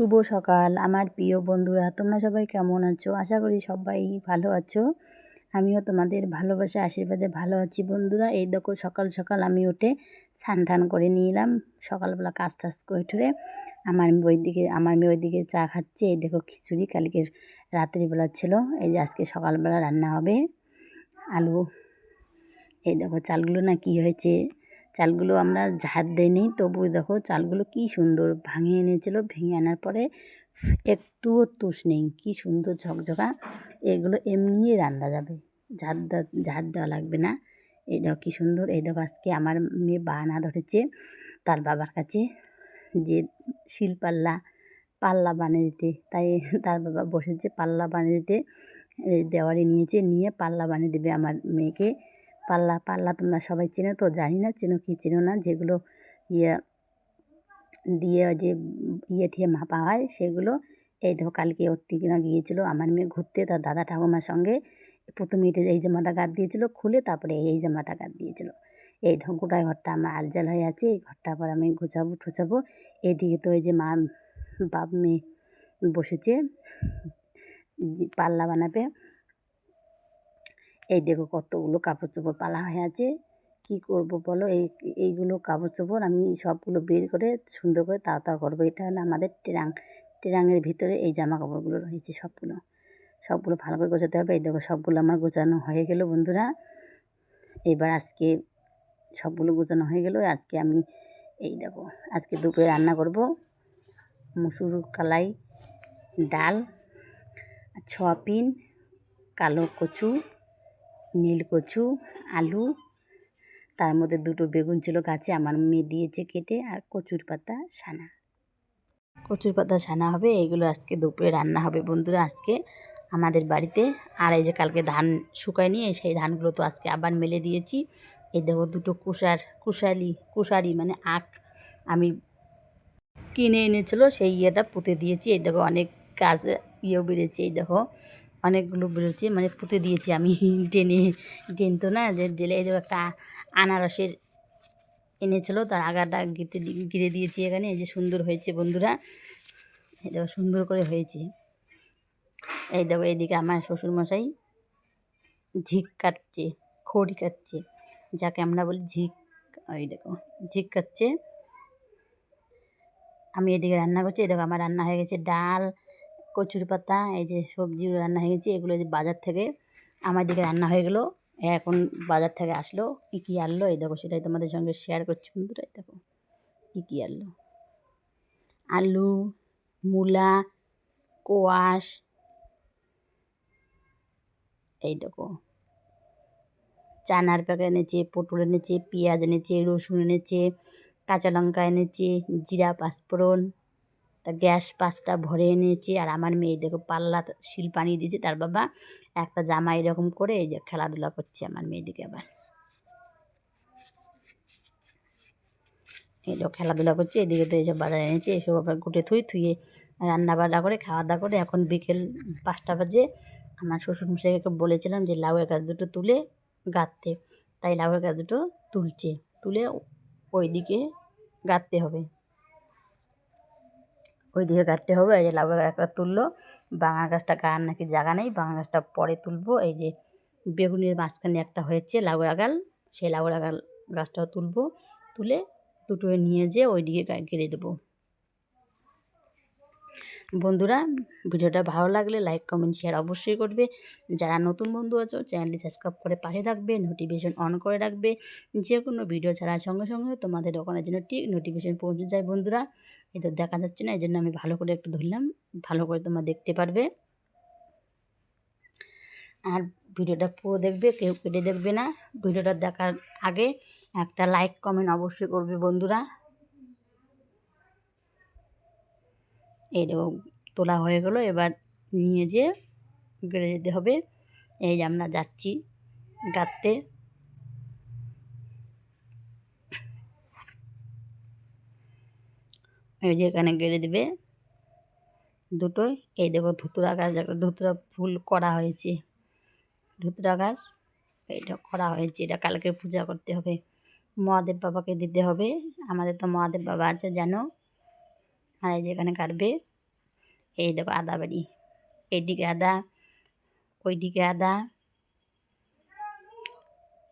শুভ সকাল, আমার প্রিয় বন্ধুরা, তোমরা সবাই কেমন আছো? আশা করি সবাই ভালো আছো। আমিও তোমাদের ভালোবাসা, আশীর্বাদে ভালো আছি। বন্ধুরা, এই দেখো সকাল সকাল আমি উঠে স্নান টান করে নিলাম। সকালবেলা কাজ টাজ করে ঠুরে আমার ওই দিকে, আমার মেয়ে ওইদিকে চা খাচ্ছে। এই দেখো খিচুড়ি কালকে রাত্রিবেলা ছিল। এই যে আজকে সকালবেলা রান্না হবে। আলু, এই দেখো চালগুলো না কি হয়েছে? চালগুলো আমরা ঝাড় দিইনি তবু দেখো চালগুলো কি সুন্দর ভাঙিয়ে এনেছিল। ভেঙে আনার পরে একটুও তুষ নেই। কী সুন্দর ঝকঝকা। এগুলো এমনিই রান্না যাবে। ঝাড় দেওয়া ঝাড় দেওয়া লাগবে না। এই দেখো কী সুন্দর। এই দেখো আজকে আমার মেয়ে বাহানা ধরেছে তার বাবার কাছে যে শিল পাল্লা পাল্লা বানিয়ে দিতে। তাই তার বাবা বসেছে পাল্লা বানিয়ে দিতে। দেওয়ারে নিয়েছে। নিয়ে পাল্লা বানিয়ে দেবে আমার মেয়েকে। পাল্লা পাল্লা তোমরা সবাই চেনো তো, জানি না চেনো কি চেনো না, যেগুলো ইয়ে দিয়ে যে ইয়ে ঠিয়ে মাপা হয় সেগুলো। এই দেখো কালকে ওর না গিয়েছিল আমার মেয়ে ঘুরতে, তার দাদা ঠাকুমার সঙ্গে প্রথমে এটা এই জামাটা গাদ দিয়েছিলো খুলে, তারপরে এই জামাটা গাদ দিয়েছিলো। এই ধর গোটায় ঘরটা আমার আলজাল হয়ে আছে, এই ঘরটা আবার আমি গোছাবো ঠোছাবো। এদিকে তো এই যে মা, বাপ মেয়ে বসেছে, পাল্লা বানাবে। এই দেখো কতগুলো কাপড় চোপড় পালা হয়ে আছে। কি করব বলো? এই, এইগুলো কাপড় চোপড় আমি সবগুলো বের করে সুন্দর করে তাও তাও করব। এটা হলো আমাদের ট্রাং, ট্রাঙের ভিতরে এই জামা কাপড়গুলো রয়েছে সবগুলো। সবগুলো ভালো করে গোছাতে হবে। এই দেখো সবগুলো আমার গোছানো হয়ে গেল বন্ধুরা। এবার আজকে সবগুলো গোছানো হয়ে গেল। আজকে আমি এই দেখো, আজকে দুপুরে রান্না করব মুসুর কালাই ডাল ছপিন কালো কচু নীল কচু, আলু, তার মধ্যে দুটো বেগুন ছিল গাছে, আমার মেয়ে দিয়েছে কেটে, আর কচুর পাতা সানা। কচুর পাতা সানা হবে এইগুলো আজকে দুপুরে রান্না হবে বন্ধুরা, আজকে আমাদের বাড়িতে। আর এই যে কালকে ধান শুকায় নিয়ে সেই ধানগুলো তো আজকে আবার মেলে দিয়েছি। এই দেখো দুটো কুষার কুশালি কুশারি মানে আখ আমি কিনে এনেছিল, সেই ইয়েটা পুঁতে দিয়েছি। এই দেখো অনেক গাছ ইয়েও বেড়েছে, এই দেখো। অনেকগুলো বেরোচ্ছে মানে পুঁতে দিয়েছি আমি টেনে, টেন তো না, যে ডেলে এই একটা আনারসের এনেছিল, তার আগাটা গিতে গিরে দিয়েছি এখানে, এই যে সুন্দর হয়েছে বন্ধুরা। এই দেখো সুন্দর করে হয়েছে। এই দেখো এইদিকে আমার শ্বশুরমশাই ঝিক কাটছে, খড়ি কাটছে, যাকে আমরা বলি ঝিক, ওই দেখো, ঝিক কাটছে। আমি এদিকে রান্না করছি, এই দেখো আমার রান্না হয়ে গেছে ডাল কচুর পাতা, এই যে সবজি রান্না হয়ে গেছে, এগুলো যে বাজার থেকে আমার দিকে রান্না হয়ে গেলো। এখন বাজার থেকে আসলো, কী কী আনলো, এই দেখো সেটাই তোমাদের সঙ্গে শেয়ার করছি বন্ধুরা, এই দেখো কী কী আনলো। আলু, মূলা, কোয়াশ, এই দেখো। চানার প্যাকেট এনেছে, পটল এনেছে, পেঁয়াজ এনেছে, রসুন এনেছে, কাঁচা লঙ্কা এনেছে, জিরা, পাঁচফোড়ন তা গ্যাস পাঁচটা ভরে এনেছি আর আমার মেয়ে দেখো পাল্লা শিল পানিয়ে দিয়েছে, তার বাবা একটা জামা এরকম করে এই যে খেলাধুলা করছে আমার মেয়েদিকে আবার। এই দেখো খেলাধুলা করছে, এদিকে তো এইসব বাজার এনেছে, এসব আবার গুটে থুই থুয়ে রান্না বান্না করে, খাওয়া দাওয়া করে, এখন বিকেল পাঁচটা বাজে। আমার শ্বশুরমশাইকে বলেছিলাম যে লাউয়ের গাছ দুটো তুলে গাঁততে তাই লাউয়ের গাছ দুটো তুলছে, তুলে ওই দিকে গাঁততে হবে। ওই দিকে কাটতে হবে, এই যে লাউ একটা তুললো। বাঙা গাছটা গাড়ার নাকি জায়গা নেই, বাঙা গাছটা পরে তুলবো। এই যে বেগুনের মাঝখানে একটা হয়েছে লাউ আগাল, সেই লাউ আগাল গাছটাও তুলবো। তুলে দুটো নিয়ে যেয়ে ওই দিকে গেড়ে দেবো। বন্ধুরা, ভিডিওটা ভালো লাগলে লাইক, কমেন্ট, শেয়ার অবশ্যই করবে। যারা নতুন বন্ধু আছো, চ্যানেলটি সাবস্ক্রাইব করে পাশে থাকবে, নোটিফিকেশন অন করে রাখবে। যে কোনো ভিডিও ছাড়ার সঙ্গে সঙ্গে তোমাদের ওখানে যেন ঠিক নোটিফিকেশন পৌঁছে যায় বন্ধুরা। এটা দেখা যাচ্ছে না এই জন্য আমি ভালো করে একটু ধরলাম, ভালো করে তোমরা দেখতে পারবে। আর ভিডিওটা পুরো দেখবে, কেউ কেটে দেখবে না। ভিডিওটা দেখার আগে একটা লাইক কমেন্ট অবশ্যই করবে বন্ধুরা। এরকম তোলা হয়ে গেলো, এবার নিয়ে যেয়ে গেড়ে যেতে হবে। এই যে আমরা যাচ্ছি গাঁততে এই যে এখানে গেড়ে দেবে। দুটোই। এই দেখো ধুতুরা গাছ ধুতুরা ফুল করা হয়েছে। ধুতুরা গাছ এটা করা হয়েছে। এটা কালকে পূজা করতে হবে। মহাদেব বাবাকে দিতে হবে। আমাদের তো মহাদেব বাবা আছে, জানো? আর এই যেখানে কাটবে। এই দেখো আদা বাড়ি। এইদিকে আদা, ওইদিকে আদা,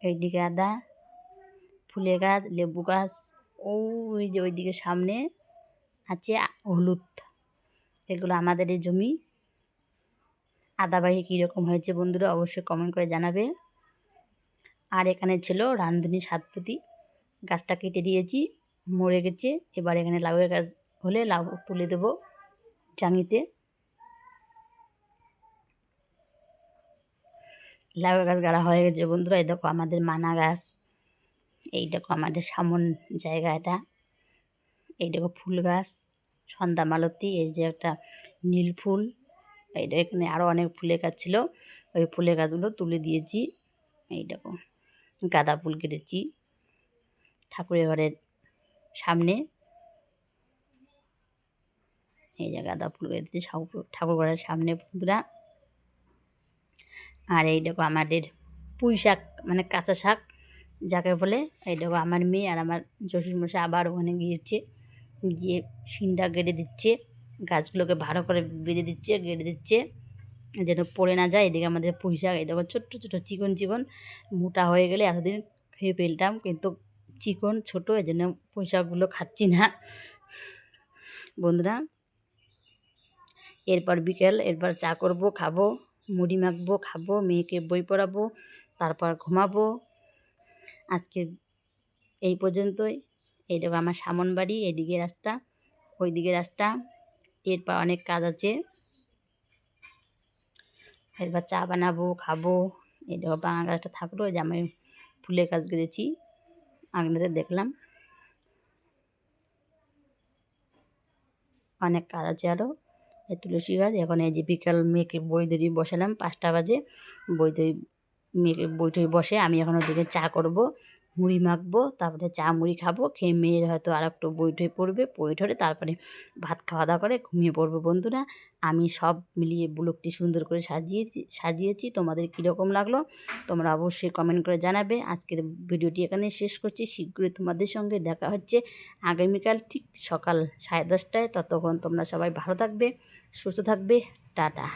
এইদিকে আদা, ফুলের গাছ, লেবু গাছ। ওই যে ওইদিকে সামনে আছে হলুদ। এগুলো আমাদের এই জমি। আদা বাড়ি কীরকম হয়েছে বন্ধুরা অবশ্যই কমেন্ট করে জানাবে। আর এখানে ছিল রান্ধুনি সাতপতি। গাছটা কেটে দিয়েছি, মরে গেছে। এবার এখানে লাউয়ের গাছ হলে লাউ তুলে দেব জাঙিতে। লাউয়ের গাছ গাড়া হয়ে গেছে বন্ধুরা। এই দেখো আমাদের মানা গাছ। এই দেখো আমাদের সামন জায়গা এটা। এই দেখো ফুল গাছ, সন্ধ্যা মালতী, এই যে একটা নীল ফুল এই এখানে আরও অনেক ফুলের গাছ ছিল, ওই ফুলের গাছগুলো তুলে দিয়েছি, এই দেখো, গাঁদা ফুল কেটেছি ঠাকুরের ঘরের সামনে, এই যে গাঁদা ফুল কেটেছি ঠাকুর ঘরের সামনে বন্ধুরা, আর এই দেখো আমাদের পুঁই শাক মানে কাঁচা শাক, যাকে বলে, এই দেখো আমার মেয়ে আর আমার শ্বশুরমশাই আবার ওখানে গিয়েছে গিয়ে শিনটা কেটে দিচ্ছে, গাছগুলোকে ভালো করে বেঁধে দিচ্ছে কেটে দিচ্ছে, যেন পড়ে না যায়। এদিকে আমাদের পুঁই শাক এই দেখো ছোট্টো ছোটো চিকন চিকন, মোটা হয়ে গেলে এতদিন খেয়ে ফেলতাম, কিন্তু চিকন, ছোটো, এই জন্য পুঁই শাকগুলো খাচ্ছি না। বন্ধুরা, এরপর বিকেল, এরপর চা করব, খাব, মুড়ি মাখবো, খাব, মেয়েকে বই পড়াবো, তারপর ঘুমাবো। আজকে এই পর্যন্তই। এই দেখো আমার সামন বাড়ি, এদিকে রাস্তা, ওইদিকে রাস্তা। এরপর অনেক কাজ আছে। এরপর চা বানাবো, খাব। এই দেখো বাঙা গাছটা থাকল যে আমি ফুলের গাছ গেড়েছি আপনাদের দেখলাম। অনেক কাজ আছে আরও তুলসী গাছ, এখন এই যে বিকাল মেয়েকে বই ধরিয়ে বসালাম, পাঁচটা বাজে। বই ধরি, মেয়েকে বই টই বসে আমি এখন ওদিকে চা করব। মুড়ি মাখবো, তারপরে চা মুড়ি খাব, খেয়ে মেয়ের হয়তো আর একটু বই টই পড়বে, বই ধরে তারপরে ভাত খাওয়া দাওয়া করে ঘুমিয়ে পড়ব বন্ধুরা। আমি সব মিলিয়ে ব্লগটি সুন্দর করে সাজিয়েছি সাজিয়েছি। তোমাদের কীরকম লাগল তোমরা অবশ্যই কমেন্ট করে জানাবে। আজকের ভিডিওটি এখানে শেষ করছি। শীঘ্রই তোমাদের সঙ্গে দেখা হচ্ছে আগামীকাল ঠিক সকাল সাড়ে দশটায়। ততক্ষণ তোমরা সবাই ভালো থাকবে, সুস্থ থাকবে। টাটা।